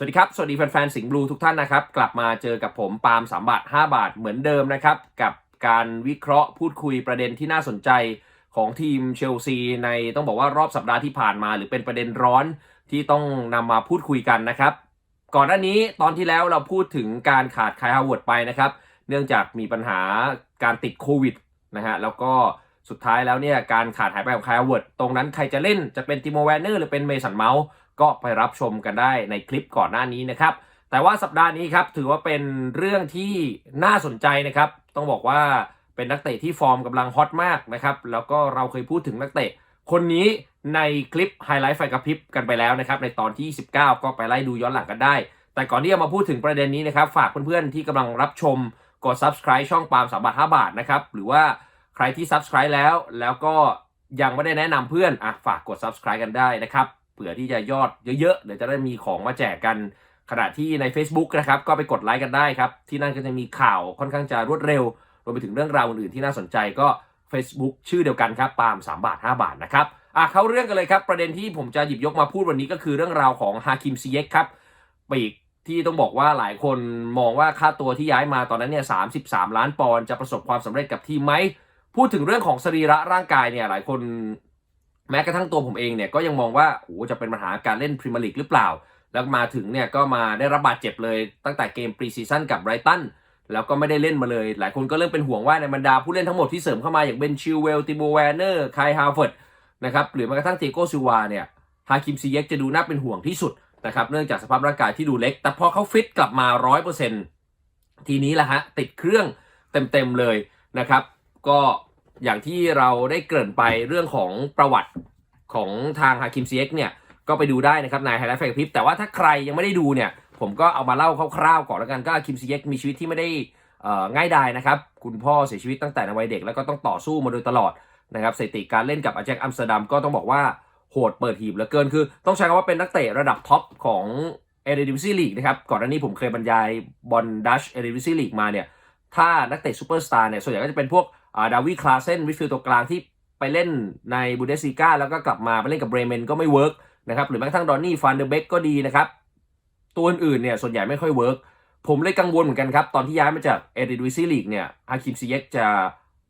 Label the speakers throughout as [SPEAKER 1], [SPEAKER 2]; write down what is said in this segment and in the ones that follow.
[SPEAKER 1] สวัสดีครับ สวัสดีแฟนๆ สิงห์บลูทุกท่านนะครับ กลับมาเจอกับผมปาล์มสามบาท5บาทเหมือนเดิมนะครับ กับการวิเคราะห์พูดคุยประเด็นที่น่าสนใจของทีมเชลซี ในต้องบอกว่ารอบสัปดาห์ที่ผ่านมา หรือเป็นประเด็นร้อนที่ต้องนำมาพูดคุยกันนะครับ ก่อนหน้านี้ตอนที่แล้วเราพูดถึงการขาดไคลฮาวเวิร์ดไปนะครับ เนื่องจากมีปัญหาการติดโควิดนะฮะแล้วก็ สุดท้ายแล้วเนี่ยการขาดหายไปของคาวเวิร์ดตรงนั้นใครจะเล่นจะเป็นติโมแวนเนอร์หรือเป็นเมสันเมาส์ก็ไปรับชมกันได้ในคลิปก่อนหน้านี้นะครับ แต่ว่าสัปดาห์นี้ครับถือว่าเป็นเรื่องที่น่าสนใจนะครับ ต้องบอกว่าเป็นนักเตะที่ฟอร์มกำลังฮอตมากนะครับ แล้วก็เราเคยพูดถึงนักเตะ คนนี้ในคลิปไฮไลท์ไฟกระพริบกันไปแล้วนะครับ ในตอนที่ 19 ก็ไปไล่ดูย้อนหลังกันได้ แต่ก่อนที่จะมาพูดถึงประเด็นนี้นะครับ ฝากเพื่อนๆที่กำลังรับชมกด subscribe ช่องปาล์มสามบาท5บาทนะครับหรือว่า ใครที่ subscribe แล้ว แล้วก็ยังไม่ได้แนะนำเพื่อนอะฝากกด subscribe กันได้นะครับเผื่อที่จะยอดเยอะๆเดี๋ยวจะได้มีของมาแจกกันขณะที่ใน Facebook นะครับก็ไปกดไลค์กันได้ครับ ที่นั่นก็จะมีข่าวค่อนข้างจะรวดเร็ว รวมไปถึงเรื่องราวอื่นๆที่น่าสนใจก็ Facebook ชื่อเดียวกันครับปาล์ม3 บาท 5 บาทนะครับอะเข้าเรื่องกันเลยครับ ประเด็นที่ผมจะหยิบยกมาพูดวันนี้ก็คือเรื่องราวของฮาคิมซีเยกครับปีกที่ต้องบอกว่าหลายคนมองว่าค่าตัวที่ย้ายมาตอนนั้นเนี่ย33ล้านปอนด์จะประสบความสำเร็จกับทีมไหม พูดถึงเรื่องของสรีระร่างกายเนี่ยหลายคนแม้กระทั่งตัวผมเองเนี่ยก็ยังมองว่าโอ้จะเป็นปัญหาการเล่นพรีเมียร์ลีกหรือเปล่า แล้วมาถึงเนี่ยก็มาได้รับบาดเจ็บเลยตั้งแต่เกมปรีซีซั่นกับไบรตันแล้วก็ไม่ได้เล่นมาเลย หลายคนก็เริ่มเป็นห่วงว่าในบรรดาผู้เล่นทั้งหมดที่เสริมเข้ามาอย่างเบนชิลเวลติโบแวนเนอร์ไคฮาร์เฟิร์ดนะครับหรือแม้กระทั่งเตโกซิวาเนี่ยฮาคิมซีเยกจะดูน่าเป็นห่วงที่สุดนะครับเนื่องจากสภาพร่างกายที่ดูเล็ก แต่พอเขาฟิตกลับมา 100%ทีนี้แหละฮะติดเครื่องเต็มๆเลยนะครับก็ อย่างที่เราได้เกริ่นไปเรื่องของประวัติของทางฮาคิมซีเอ็กเนี่ยก็ไปดูได้นะครับในไฮไลท์แฟกพิปแต่ว่าถ้าใครยังไม่ได้ดูเนี่ยผมก็เอามาเล่าคร่าวๆก่อนแล้วกันก็คิมซีเอ็กมีชีวิตที่ไม่ได้ง่ายดายนะครับ คุณพ่อเสียชีวิตตั้งแต่ในวัยเด็กแล้วก็ต้องต่อสู้มาโดยตลอดนะครับสถิติการเล่นกับอาแจ็คอัมสเตอร์ดัมก็ต้องบอกว่าโหดเปิดหีบเหลือเกินคือ ต้องใช้คำว่าเป็นนักเตะระดับท็อปของเอเดดิวิซีลีกนะครับก่อนหน้านี้ผมเคยบรรยายบอลดัชเอเดดิวิซีลีกมาเนี่ยถ้านักเตะซูเปอร์สตาร์เนี่ยส่วนใหญ่ก็จะเป็นพวก ดาวิคลาเซนวิฟิลตัวกลางที่ไปเล่นในบูเดสซีกาแล้วก็กลับมาไปเล่นกับเบรเมนก็ไม่เวิร์กนะครับหรือแม้กระทั่งดอนนี่ฟันเดอร์เบกก็ดีนะครับ ตัวอื่นๆเนี่ยส่วนใหญ่ไม่ค่อยเวิร์กผมเลยกังวลเหมือนกันครับ ตอนที่ย้ายมาจากเอเดดวิซีลีกเนี่ยฮาคิมซีเยกจะ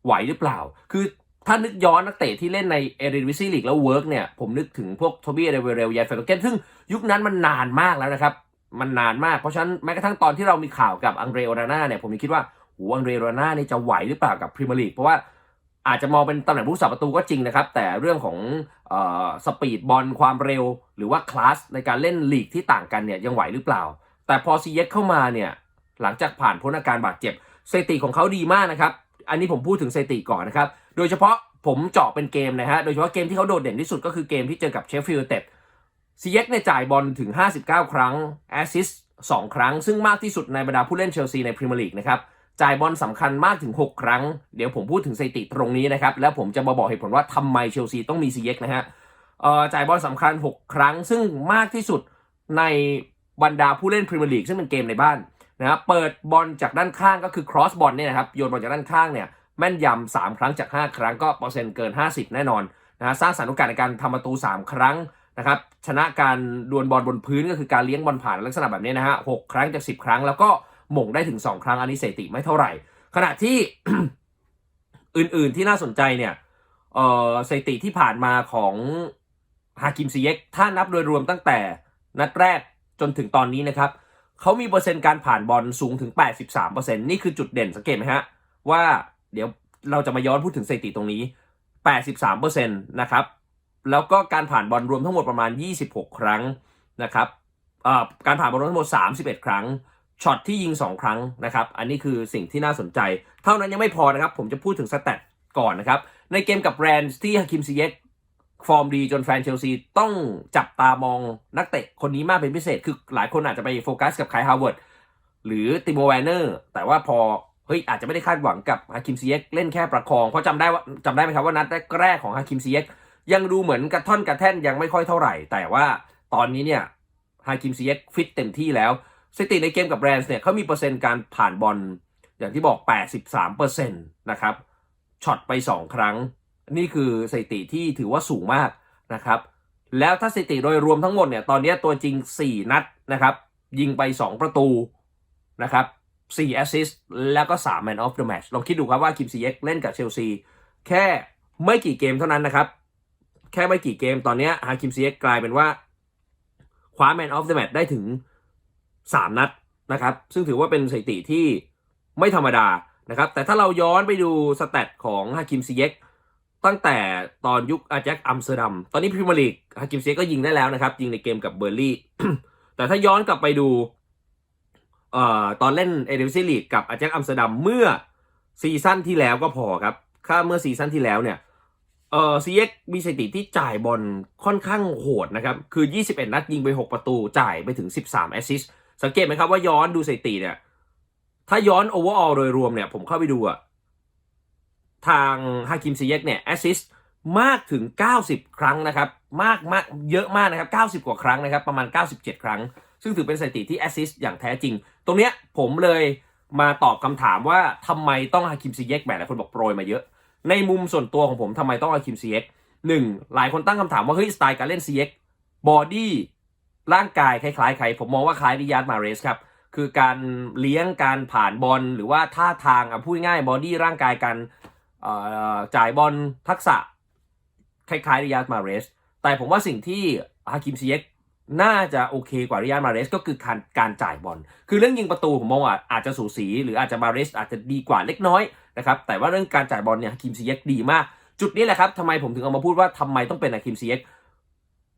[SPEAKER 1] ไหวหรือเปล่า คือถ้านึกย้อนนักเตะที่เล่นในเอเดดวิซีลีกแล้วเวิร์กเนี่ย ผมนึกถึงพวกโทบี้เดเวเรลยาเฟโตเกนซึ่งยุคนั้นมันนานมากแล้วนะครับ มันนานมาก เพราะฉะนั้นแม้กระทั่งตอนที่เรามีข่าวกับอังเดรโอนาน่าเนี่ยผมยังคิดว่า โหอังเดรโอนาน่านี่จะไหวหรือเปล่ากับพรีเมียร์ลีกเพราะว่าอาจจะมองเป็นตำแหน่งผู้สับประตูก็จริงนะครับ แต่เรื่องของออสปีดบอลความเร็ว หรือว่าคลาสในการเล่นลีกที่ต่างกันเนี่ยยังไหวหรือเปล่า แต่พอซีเยกเข้ามาเนี่ยหลังจากผ่านพ้นอาการบาดเจ็บสถิติของเขาดีมากนะครับ อันนี้ผมพูดถึงสถิติก่อนนะครับ โดยเฉพาะผมเจาะเป็นเกมนะฮะ โดยเฉพาะเกมที่เขาโดดเด่นที่สุดก็คือเกมที่เจอกับเชฟฟิลด์เต็ดซีเยกเนี่ยจ่ายบอลถึง 59 ครั้งแอสซิสต์2ครั้ง ซึ่งมากที่สุดในบรรดาผู้เล่นเชลซีในพรีเมียร์ลีกนะครับ จ่ายบอลสำคัญมากถึง 6 ครั้ง เดี๋ยวผมพูดถึงสถิติตรงนี้นะครับ แล้วผมจะมาบอกเหตุผลว่าทำไมเชลซีต้องมีซีเยกนะฮะจ่ายบอลสำคัญ 6 ครั้ง ซึ่งมากที่สุดในบรรดาผู้เล่นพรีเมียร์ลีกซึ่งเป็นเกมในบ้านนะครับเปิดบอลจากด้านข้างก็คือ cross บอลเนี่ยนะครับโยนบอลจากด้านข้างเนี่ยแม่นยำ3ครั้งจาก 5 ครั้งก็เปอร์เซ็นต์เกิน 50 แน่นอนนะฮะสร้างสรรค์โอกาสในการทำประตู 3 ครั้งนะครับชนะการดวลบอลบนพื้นก็คือการเลี้ยงบอลผ่านลักษณะแบบนี้นะฮะหครั้งจาก 10 ครั้ง แล้วก็ ม่งได้ถึง 2 ครั้งอันนี้สถิติไม่เท่าไหร่ ขณะที่อื่นๆที่น่าสนใจเนี่ยเออสถิติที่ผ่านมาของฮากิมซีเยกถ้านับโดยรวมตั้งแต่นัดแรกจนถึงตอนนี้นะครับเขามีเปอร์เซ็นต์การผ่านบอลสูงถึง 83%นี่คือจุดเด่นสังเกตไหมฮะ ว่าเดี๋ยวเราจะมาย้อนพูดถึงสถิติตรงนี้ 83%นะครับ แล้วก็การผ่านบอลรวมทั้งหมดประมาณ 26 ครั้งนะครับการผ่านบอลรวมทั้งหมด 31 ครั้ง ช็อตที่ยิง 2 ครั้งนะครับ อันนี้คือสิ่งที่น่าสนใจ เท่านั้นยังไม่พอนะครับ ผมจะพูดถึงสแตทก่อนนะครับ ในเกมกับแรนด์ที่ฮาคิมซีเยกฟอร์มดีจนแฟนเชลซีต้องจับตามองนักเตะคนนี้มากเป็นพิเศษ คือหลายคนอาจจะไปโฟกัสกับไคลฮาวเวิร์ดหรือติโมแวนเนอร์ แต่ว่าพอเฮ้ยอาจจะไม่ได้คาดหวังกับฮาคิมซีเยกเล่นแค่ประคอง เพราะจำได้ว่าจำได้ไหมครับว่านัดแรกของฮาคิมซีเยกยังดูเหมือนกระท่อนกระแท่นยังไม่ค่อยเท่าไหร่ แต่ว่าตอนนี้เนี่ยฮาคิมซีเยกฟิตเต็มที่แล้ว สถิติในเกมกับแบรนด์เนี่ยเขามีเปอร์เซ็นต์การผ่านบอลอย่างที่บอก 83%นะครับช็อตไป 2 ครั้ง นี่คือสถิติที่ถือว่าสูงมากนะครับ แล้วถ้าสถิติโดยรวมทั้งหมดเนี่ยตอนนี้ตัวจริง 4 นัดนะครับ ยิงไป 2 ประตูนะครับ4แอสซิสต์แล้วก็3 Man of the Match ลองคิดดูครับว่าคิมซีเอ็กเล่นกับเชลซีแค่ไม่กี่เกมเท่านั้นนะครับ แค่ไม่กี่เกมตอนนี้ฮาคิมซีเอ็กกลายเป็นว่าคว้า Man of the Match ได้ถึง 3 นัดนะครับ ซึ่งถือว่าเป็นสถิติที่ไม่ธรรมดานะครับ แต่ถ้าเราย้อนไปดูสแตทของฮาคิมซีเอ็กตั้งแต่ตอนยุคอาแจ็คอัมสเตอร์ดัม ตอนนี้พรีเมียร์ลีกฮาคิมซีเอ็กก็ยิงได้แล้วนะครับ ยิงในเกมกับเบอร์ลี่ แต่ถ้าย้อนกลับไปดูเอ่อตอนเล่นเอเดนซีลีกกับอาแจ็คอัมสเตอร์ดัมเมื่อซีซั่นที่แล้วก็พอครับถ้าเมื่อซีซั่นที่แล้วเนี่ยเอ่อซีเอ็กมีสถิติที่จ่ายบอลค่อนข้างโหดนะครับ คือ 21 นัดยิงไป 6 ประตู จ่ายไปถึง 13 แอสซิสต์ สังเกตไหมครับว่าย้อนดูสถิติเนี่ย ถ้าย้อนโอเวอร์ออลโดยรวมเนี่ย ผมเข้าไปดูอะทางฮาคิมซีเอ็กเนี่ยแอสซิสต์มากถึง 90 ครั้งนะครับ มากมากเยอะมากนะครับ 90 กว่าครั้งนะครับ ประมาณ 97 ครั้ง ซึ่งถือเป็นสถิติที่แอสซิสต์อย่างแท้จริง ตรงเนี้ยผมเลยมาตอบคำถามว่าทำไมต้องฮาคิมซีเอ็กแบบหลายคนบอกโปรยมาเยอะ ในมุมส่วนตัวของผมทำไมต้องเอาคิมซีเอ็กหนึ่งหลายคนตั้งคำถามว่าเฮ้ยสไตล์การเล่น CX บอดี้ ร่างกายคล้ายๆใครผมมองว่าคล้ายริยาร์ดมาเรสครับคือการเลี้ยงการผ่านบอลหรือว่าท่าทางอะพูดง่ายบอดี้ร่างกายการจ่ายบอลทักษะคล้ายๆริยาร์ดมาเรสแต่ผมว่าสิ่งที่ฮาคิมซีเอ็กน่าจะโอเคกว่าริยาร์ดมาเรสก็คือการการจ่ายบอลคือเรื่องยิงประตูผมมองว่าอาจจะสูสี หรืออาจจะมาเรสอาจจะดีกว่าเล็กน้อยนะครับแต่ว่าเรื่องการจ่ายบอลเนี่ยฮาคิมซีเอ็กดีมาก จุดนี้แหละครับทำไมผมถึงเอามาพูดว่าทำไมต้องเป็นอะคิมซีเอ็ก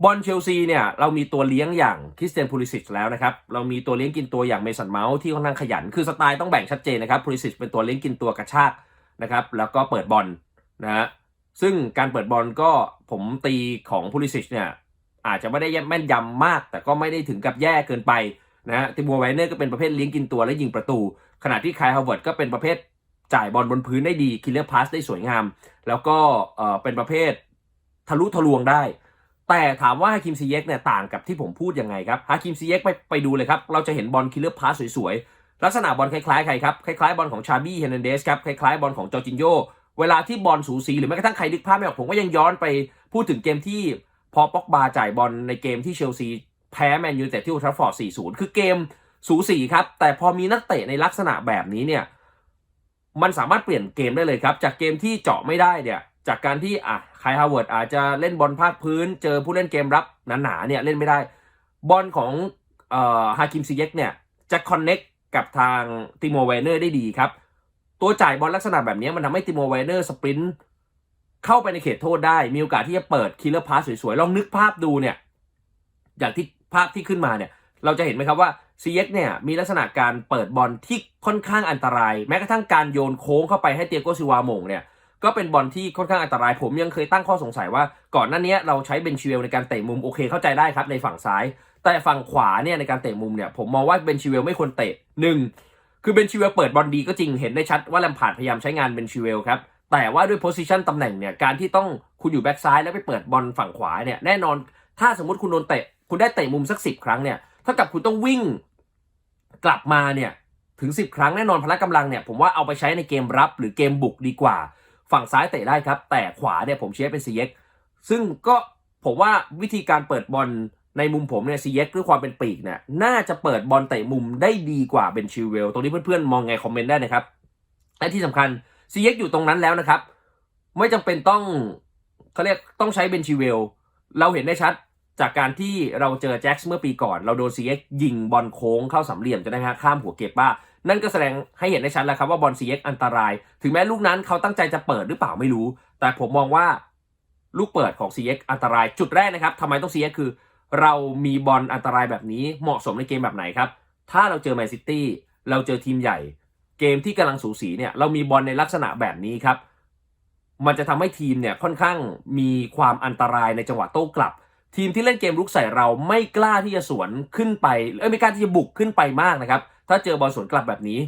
[SPEAKER 1] บอลเชลซีเนี่ยเรามีตัวเลี้ยงอย่างคริสเตียนพูลิสิชแล้วนะครับ เรามีตัวเลี้ยงกินตัวอย่างเมสันเมาส์ที่ค่อนข้างขยัน คือสไตล์ต้องแบ่งชัดเจนนะครับพูลิสิชเป็นตัวเลี้ยงกินตัวกระชากนะครับ แล้วก็เปิดบอลนะฮะซึ่งการเปิดบอลก็ผมตีของพูลิสิชเนี่ยอาจจะไม่ได้แม่นยำมาก แต่ก็ไม่ได้ถึงกับแย่เกินไปนะฮะติมัวไวเนอร์ก็เป็นประเภทเลี้ยงกินตัวและยิงประตู ขณะที่คายฮาวเวิร์ดก็เป็นประเภทจ่ายบอลบนพื้นได้ดีคิลเลอร์พาสได้สวยงาม แล้วก็เอ่อเป็นประเภททะลุทะลวงได้ แต่ถามว่าฮาคิมซีเย็กเนี่ยต่างกับที่ผมพูดยังไงครับฮาคิมซีเย็กไปไปดูเลยครับ เราจะเห็นบอลคิลเลอร์พาสสวยๆ ลักษณะบอลคล้ายๆใครครับ คล้ายๆบอลของชาบี้เฮนเดสครับ คล้ายๆบอลของจอร์จินโยเวลาที่บอลสูสีหรือแม้กระทั่งใครนึกภาพไม่ออกผมก็ยังย้อนไปพูดถึงเกมที่พอป็อกบาจ่ายบอลในเกมที่เชลซีแพ้แมนยูแต่ที่โอทราฟอร์ด 4-0 คือเกมสูสีครับ แต่พอมีนักเตะในลักษณะแบบนี้เนี่ย มันสามารถเปลี่ยนเกมได้เลยครับ จากเกมที่เจาะไม่ได้เนี่ย จากการที่อะไคฮาวเวิร์ดอาจจะเล่นบอลภาคพื้น เจอผู้เล่นเกมรับหนาๆเนี่ยเล่นไม่ได้ บอลของเอ่อฮาคิมซีเยกเนี่ยจะคอนเน็กกับทางติโมเวเนอร์ได้ดีครับ ตัวจ่ายบอลลักษณะแบบนี้มันทำให้ติโมเวเนอร์สปรินต์เข้าไปในเขตโทษได้ มีโอกาสที่จะเปิดคิลเลอร์พาสสวยๆ ลองนึกภาพดูเนี่ย อย่างที่ภาพที่ขึ้นมาเนี่ย เราจะเห็นไหมครับว่า CX เเนี่ยมีลักษณะการเปิดบอลที่ค่อนข้างอันตราย แม้กระทั่งการโยนโค้งเข้าไปให้เตียโกซิวาหมงเนี่ย ก็เป็นบอลที่ค่อนข้างอันตราย ผมยังเคยตั้งข้อสงสัยว่าก่อนหน้านี้เราใช้เบนชิเวลในการเตะมุมโอเคเข้าใจได้ครับในฝั่งซ้าย แต่ฝั่งขวาเนี่ยในการเตะมุมเนี่ยผมมองว่าเบนชิเวลไม่ควรเตะหนึ่งคือเบนชิเวลเปิดบอลดีก็จริงเห็นได้ชัดว่าแลมพาร์ดพยายามใช้งานเบนชิเวลครับแต่ว่าด้วยโพสิชันตำแหน่งเนี่ยการที่ต้องคุณอยู่แบ็กซ้ายแล้วไปเปิดบอลฝั่งขวาเนี่ยแน่นอน ถ้าสมมติคุณโดนเตะคุณได้เตะมุมสักสิบครั้งเนี่ยเท่ากับคุณต้องวิ่งกลับมาเนี่ยถึง 10 ครั้งแน่นอนพละกำลังเนี่ยผมว่าเอาไปใช้ในเกมรับหรือเกมบุกดีกว่า ฝั่งซ้ายเตะได้ครับ แต่ขวาเนี่ยผมเชียร์เป็น CX ซึ่งก็ผมว่าวิธีการเปิดบอลในมุมผมเนี่ย CX ด้วยความเป็นปีกเนี่ยน่าจะเปิดบอลเตะมุมได้ดีกว่าเบนชิลเวลตรงนี้เพื่อนๆมองไงคอมเมนต์ได้นะครับและที่สำคัญ CX อยู่ตรงนั้นแล้วนะครับ ไม่จำเป็นต้องเขาเรียกต้องใช้เบนชิเวลเราเห็นได้ชัดจากการที่เราเจอแจ็คส์เมื่อปีก่อน เราโดน CX ยิงบอลโค้งเข้าสามเหลี่ยมจะได้ไหมฮะข้ามหัวเก็บบ้า นั่นก็แสดงให้เห็นได้ชัดแล้วครับว่าบอล CX อันตราย ถึงแม้ลูกนั้นเขาตั้งใจจะเปิดหรือเปล่าไม่รู้ แต่ผมมองว่าลูกเปิดของ CX อันตราย จุดแรกนะครับทำไมต้อง CX คือ เรามีบอลอันตรายแบบนี้เหมาะสมในเกมแบบไหนครับ ถ้าเราเจอแมนซิตี้เราเจอทีมใหญ่ เกมที่กำลังสูสีเนี่ยเรามีบอลในลักษณะแบบนี้ครับ มันจะทำให้ทีมเนี่ยค่อนข้างมีความอันตรายในจังหวะโต้กลับทีมที่เล่นเกมรุกใส่เราไม่กล้าที่จะสวนขึ้นไปเอ้ยไม่กล้าที่จะบุกขึ้นไปมากนะครับ ถ้าเจอบอลสวนกลับแบบนี้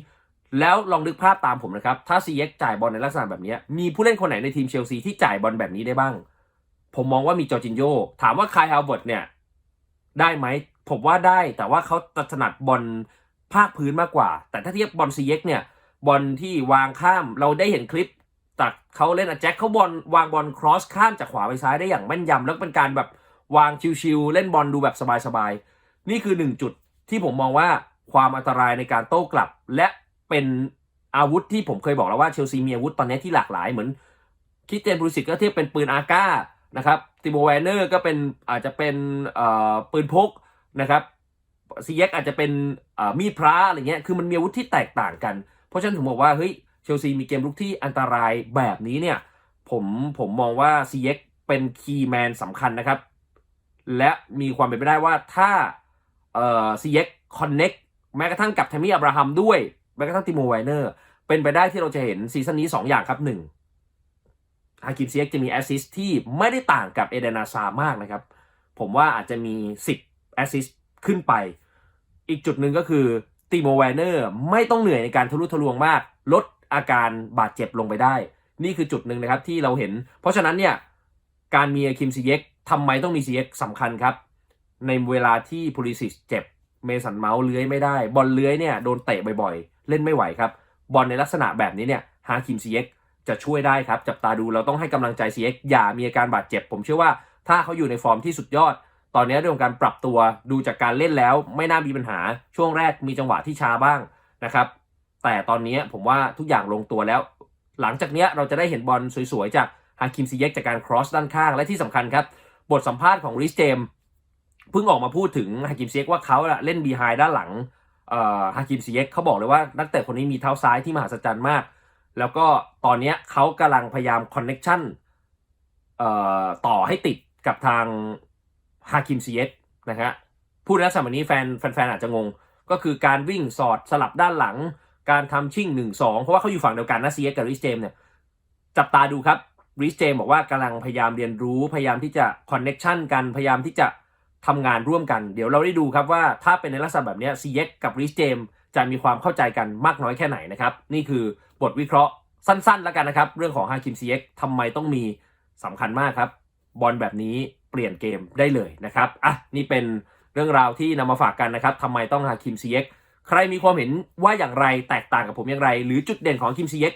[SPEAKER 1] แล้วลองนึกภาพตามผมนะครับ ถ้า CX จ่ายบอลในลักษณะแบบนี้ มีผู้เล่นคนไหนในทีมเชลซีที่จ่ายบอลแบบนี้ได้บ้าง ผมมองว่ามีจอร์จินโยถามว่าคายฮาวเวิร์ดเนี่ยได้ไหมผมว่าได้แต่ว่าเขาถนัดบอลภาคพื้นมากกว่า แต่ถ้าเทียบบอล CX เนี่ยบอลที่วางข้ามเราได้เห็นคลิปจากเขาเล่นอะแจ็คเขาบอลวางบอลครอสข้ามจากขวาไปซ้ายได้อย่างแม่นยำแล้วเป็นการแบบวางชิวๆเล่นบอลดูแบบสบายๆ นี่คือหนึ่งจุดที่ผมมองว่า ความอันตรายในการโต้กลับ และเป็นอาวุธที่ผมเคยบอกแล้วว่าเชลซีมีอาวุธตอนนี้ที่หลากหลายเหมือนคิดเจนบรูซิกก็เทียบเป็นปืนอาก้านะครับติโมแวนเนอร์ก็เป็นอาจจะเป็นปืนพกนะครับซีเย็กอาจจะเป็นมีดพระอะไรเงี้ยคือมันมีอาวุธที่แตกต่างกัน เพราะฉะนั้นผมบอกว่าเฮ้ยเชลซีมีเกมลุกที่อันตรายแบบนี้เนี่ยผมผมมองว่าซีเย็กเป็นคีย์แมนสำคัญนะครับ และมีความเป็นไปได้ว่าถ้าเอ่อซีเย็กคอนเน็ก แม้กระทั่งกับแทมมี่อับราฮัมด้วย แม้กระทั่งติโมไวเนอร์ เป็นไปได้ที่เราจะเห็นซีซั่นนี้ 2 อย่างครับหนึ่งฮากิมซีเอ็กจะมีแอสซิสที่ไม่ได้ต่างกับเอเดนาซามากนะครับ ผมว่าอาจจะมี 10แอสซิสขึ้นไป อีกจุดหนึ่งก็คือติโมไวเนอร์ไม่ต้องเหนื่อยในการทะลุทะลวงมาก ลดอาการบาดเจ็บลงไปได้ นี่คือจุดหนึ่งนะครับที่เราเห็น เพราะฉะนั้นเนี่ยการมีอาคิมซีเย็กทำไมต้องมีซีเย็กสำคัญครับ ในเวลาที่พูลิซิสเจ็บ เมสันเมาส์เลื้อยไม่ได้ บอลเลื้อยเนี่ยโดนเตะบ่อยๆ เล่นไม่ไหวครับ บอลในลักษณะแบบนี้เนี่ยฮาคิมซีเย็กจะช่วยได้ครับ จับตาดูเราต้องให้กำลังใจซีเย็กอย่ามีอาการบาดเจ็บ ผมเชื่อว่าถ้าเขาอยู่ในฟอร์มที่สุดยอด ตอนนี้เรื่องของการปรับตัวดูจากการเล่นแล้ว ไม่น่ามีปัญหาช่วงแรกมีจังหวะที่ช้าบ้างนะครับ แต่ตอนนี้ผมว่าทุกอย่างลงตัวแล้ว หลังจากเนี้ยเราจะได้เห็นบอลสวยๆจากฮาคิมซีเย็กจากการครอสด้านข้างและที่สำคัญครับ บทสัมภาษณ์ของริสเจม เพิ่งออกมาพูดถึงฮาคิมซีเย็กว่าเขาเล่นบีไฮด้านหลังฮาคิมซีเย็กเขาบอกเลยว่านักเตะคนนี้มีเท้าซ้ายที่มหัศจรรย์มาก แล้วก็ตอนนี้เขากำลังพยายามคอนเน็กชันต่อให้ติดกับทางฮาคิมซีเย็กนะฮะพูดแล้วสมัยนี้แฟนแฟนๆอาจจะงง ก็คือการวิ่งสอดสลับด้านหลัง การทำชิ่งหนึ่งสองเพราะว่าเขาอยู่ฝั่งเดียวกันนะซีเอสกับริสเจมเนี่ยจับตาดูครับริสเจมบอกว่ากำลังพยายามเรียนรู้พยายามที่จะคอนเน็กชันกันพยายามที่จะ ทำงานร่วมกัน เดี๋ยวเราได้ดูครับว่าถ้าเป็นในลักษณะแบบนี้ซีเอ็กกับริสเจมจะมีความเข้าใจกันมากน้อยแค่ไหนนะครับ นี่คือบทวิเคราะห์สั้นๆ แล้วกันนะครับ เรื่องของฮาคิมซีเอ็กทำไมต้องมีสำคัญมากครับ บอลแบบนี้เปลี่ยนเกมได้เลยนะครับอะนี่เป็นเรื่องราวที่นำมาฝากกันนะครับทำไมต้องฮาคิมซีเอ็กใครมีความเห็นว่าอย่างไรแตกต่างกับผมอย่างไร หรือจุดเด่นของคิมซีเอ็ก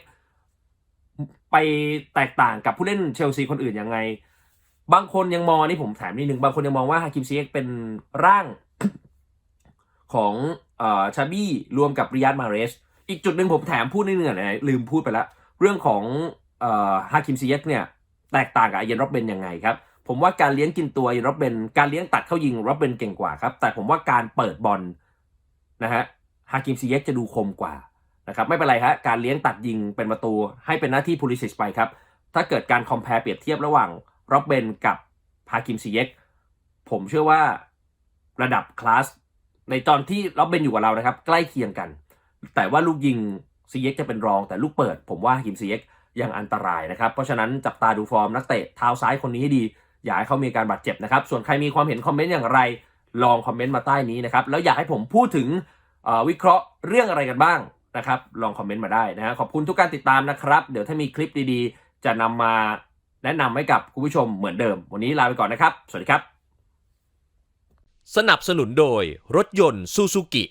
[SPEAKER 1] ไปแตกต่างกับผู้เล่นเชลซีคนอื่นยังไง บางคนยังมองนี่ผมแถมนิดนึงบางคนยังมองว่าฮาคิมซีเอ็กเป็นร่างของอชาบี้รวมกับริยัตมาเรส อีกจุดหนึ่งผมแถมพูดนิดนึงนะลืมพูดไปแล้ว เรื่องของฮาคิมซีเอ็กเนี่ยแตกต่างกับอเยนโรบเบนยังไงครับ ผมว่าการเลี้ยงกินตัวเยนโรบเบนการเลี้ยงตัดเข้ายิงโรบเบนเก่งกว่าครับ แต่ผมว่าการเปิดบอลนะฮะฮาคิมซีเอ็กจะดูคมกว่านะครับไม่เป็นไรฮะการเลี้ยงตัดยิงเป็นประตูให้เป็นหน้าที่พูลิสิชไปครับถ้าเกิดการคอมเพลเปรียบเทียบระหว่าง ร็อบเบนกับพาคิมซีเย็กผมเชื่อว่าระดับคลาสในตอนที่ร็อบเบนอยู่กับเรานะครับ ใกล้เคียงกัน แต่ว่าลูกยิงซีเย็กจะเป็นรองแต่ลูกเปิด ผมว่าฮาคิมซีเย็กยังอันตรายนะครับ เพราะฉะนั้นจับตาดูฟอร์มนักเตะเท้าซ้ายคนนี้ให้ดี อย่าให้เขามีการบาดเจ็บนะครับ ส่วนใครมีความเห็นคอมเมนต์อย่างไร ลองคอมเมนต์มาใต้นี้นะครับ แล้วอยากให้ผมพูดถึงวิเคราะห์เรื่องอะไรกันบ้างนะครับ ลองคอมเมนต์มาได้นะฮะขอบคุณทุกการติดตามนะครับ เดี๋ยวถ้ามีคลิปดีๆ จะนำมา แนะนำให้กับคุณผู้ชมเหมือนเดิม วันนี้ลาไปก่อนนะครับ สวัสดีครับ
[SPEAKER 2] สนับสนุนโดยรถยนต์ซูซูกิ